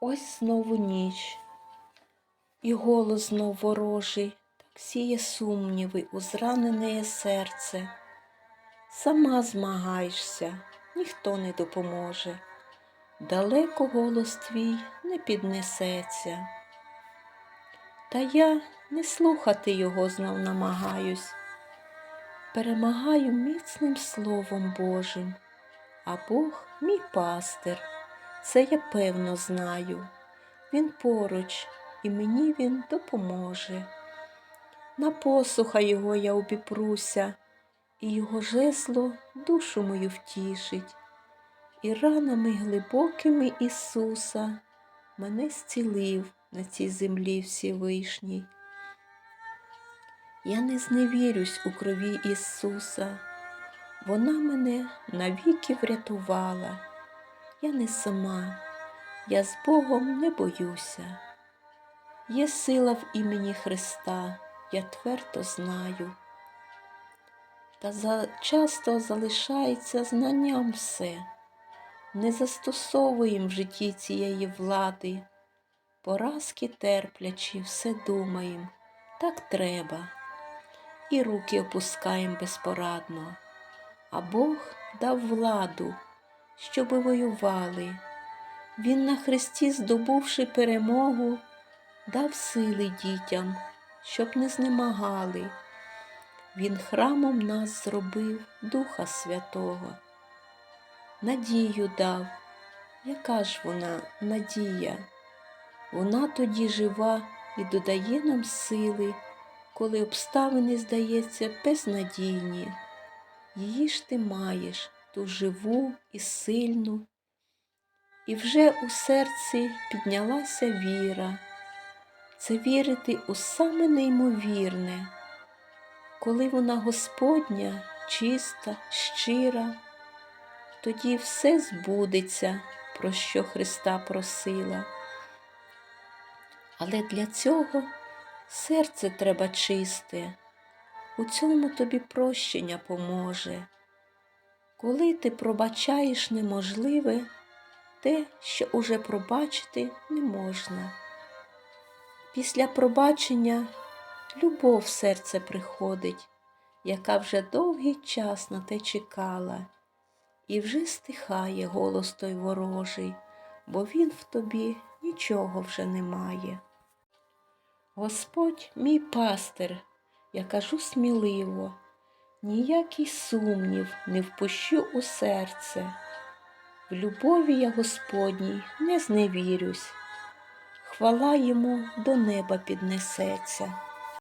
Ось знову ніч, і голос знов ворожий, так сіє сумніви у зранене серце. Сама змагаєшся, ніхто не допоможе. Далеко голос твій не піднесеться. Та я не слухати його знов намагаюсь, перемагаю міцним Словом Божим, а Бог мій пастир, це я певно знаю. Він поруч, і мені він допоможе. На посуха його я обіпруся, і його жесло душу мою втішить, і ранами глибокими Ісуса мене зцілив на цій землі Всевишній. Я не зневірюсь у крові Ісуса, вона мене навіки врятувала. Я не сама, я з Богом не боюся. Є сила в імені Христа, я твердо знаю. Та за, часто залишається знанням все, не застосовуєм в житті цієї влади, поразки терплячи, все думаєм, так треба, і руки опускаєм безпорадно, а Бог дав владу, щоби воювали. Він на хресті, здобувши перемогу, дав сили дітям, щоб не знемагали. Він храмом нас зробив Духа Святого. Надію дав. Яка ж вона надія? Вона тоді жива і додає нам сили, коли обставини, здається, безнадійні. Її ж ти маєш ту живу і сильну, і вже у серці піднялася віра. Це вірити у саме неймовірне, коли вона Господня, чиста, щира, тоді все збудеться, про що Христа просила. Але для цього серце треба чисте, у цьому тобі прощення поможе. Коли ти пробачаєш неможливе, те, що уже пробачити не можна. Після пробачення любов в серце приходить, яка вже довгий час на те чекала, і вже стихає голос той ворожий, бо він в тобі нічого вже не має. Господь мій пастир, я кажу сміливо, ніякий сумнів не впущу у серце. В любові я Господній не зневірюсь, хвала йому до неба піднесеться.